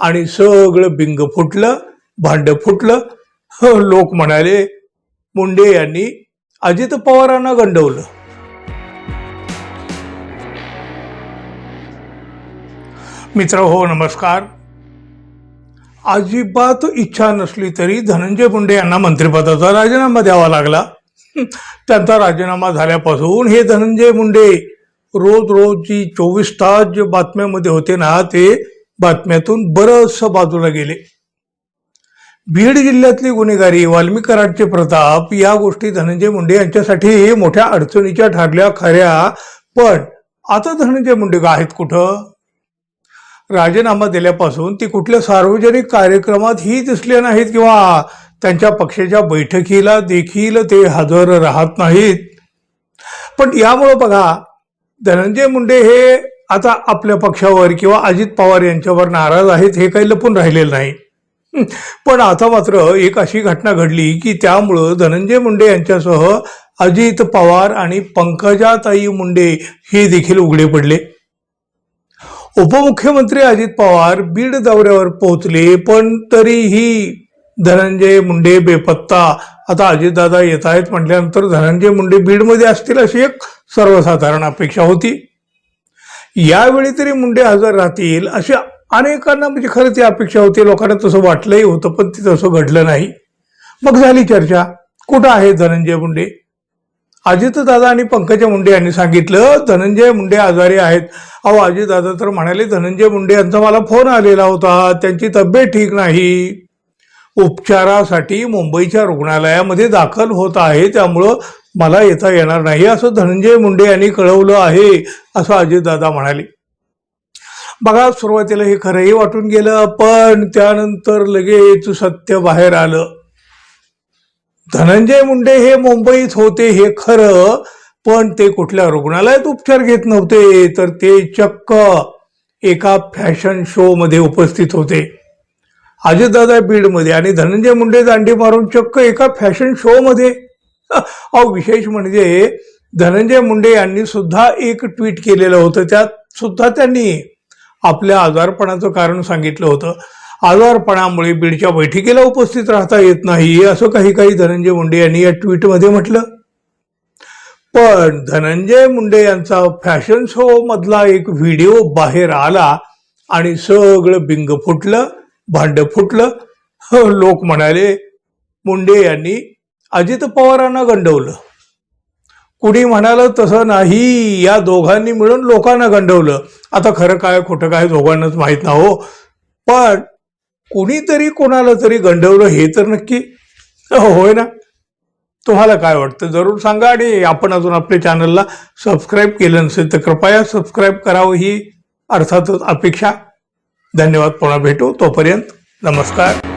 आणि सगळं बिंग फुटलं भांड फुटलं. लोक म्हणाले मुंडे यांनी अजित पवारांना गंडवलं. मित्र हो नमस्कार. अजिबात इच्छा नसली तरी धनंजय मुंडे यांना मंत्रिपदाचा राजीनामा द्यावा लागला. त्यांचा राजीनामा झाल्यापासून हे धनंजय मुंडे रोज रोज जी चोवीस तास जे बातम्यामध्ये होते ना ते बातम्यातून बरंच बाजूला गेले. बीड जिल्ह्यातली गुन्हेगारी वाल्मीकराडचे प्रताप या गोष्टी धनंजय मुंडे यांच्यासाठी मोठ्या अडचणीच्या ठरल्या खऱ्या पण आता धनंजय मुंडे का आहेत कुठं? राजीनामा दिल्यापासून ती कुठल्या सार्वजनिक कार्यक्रमातही दिसले नाहीत किंवा त्यांच्या पक्षाच्या बैठकीला देखील ते हजर राहत नाहीत. पण यामुळं बघा धनंजय मुंडे हे आता आपल्या पक्षावर किंवा अजित पवार यांच्यावर नाराज आहेत हे काही लपून राहिलेलं नाही. पण आता मात्र एक अशी घटना घडली की त्यामुळं धनंजय मुंडे यांच्यासह अजित पवार आणि पंकजाताई मुंडे हे देखील उघडे पडले. उपमुख्यमंत्री अजित पवार बीड दौऱ्यावर पोहोचले पण तरीही धनंजय मुंडे बेपत्ता. आता अजितदादा येत आहेत म्हटल्यानंतर धनंजय मुंडे बीडमध्ये असतील अशी एक सर्वसाधारण अपेक्षा होती. यावेळी तरी मुंडे हजर राहतील अशी अनेकांना म्हणजे खरं ती अपेक्षा होती. लोकांना तसं वाटलंही होतं पण ते तसं घडलं नाही. मग झाली चर्चा. कुठं आहे धनंजय मुंडे? अजितदादा आणि पंकजा मुंडे यांनी सांगितलं धनंजय मुंडे आजारी आहेत. अहो अजितदादा तर म्हणाले धनंजय मुंडे यांचा मला फोन आलेला होता. त्यांची तब्येत ठीक नाही. उपचारासाठी मुंबईच्या रुग्णालयामध्ये दाखल होत आहे. त्यामुळं मला येता येणार नाही. असं धनंजय मुंडे यांनी कळवलं आहे असं अजितदादा म्हणाले. बघा सुरुवातीला हे खरंही वाटून गेलं पण त्यानंतर लगेच सत्य बाहेर आलं. धनंजय मुंडे हे मुंबईत होते हे खरं पण ते कुठल्या रुग्णालयात उपचार घेत नव्हते तर ते चक्क एका फॅशन शो मध्ये उपस्थित होते. अजितदादा बीडमध्ये आणि धनंजय मुंडे दांडी मारून चक्क एका फॅशन शो मध्ये अहो विशेष म्हणजे धनंजय मुंडे यांनी सुद्धा एक ट्विट केलेलं होतं. त्यात सुद्धा त्यांनी आपल्या आजारपणाचं कारण सांगितलं होतं. आजारपणामुळे बीडच्या बैठकीला उपस्थित राहता येत नाही असं काही काही धनंजय मुंडे यांनी या ट्विटमध्ये म्हटलं. पण धनंजय मुंडे यांचा फॅशन शो मधला एक व्हिडिओ बाहेर आला आणि सगळं बिंग फुटलं भांड फुटलं. लोक म्हणाले मुंडे यांनी अजित पवारांना गंडवलं. कुणी म्हणालं तसं नाही या दोघांनी मिळून लोकांना गंडवलं. आता खरं काय खोटं काय दोघांनाच माहीत ना हो. पण कुणीतरी कोणाला तरी गंडवलं हे तर नक्की हो, होय ना? तुम्हाला काय वाटतं? जरूर सांगा आणि आपण अजून आपल्या चॅनलला सबस्क्राईब केलं नसेल तर कृपया सबस्क्राईब करावं ही अर्थातच अपेक्षा. धन्यवाद पुन्हा भेटू. तोपर्यंत नमस्कार.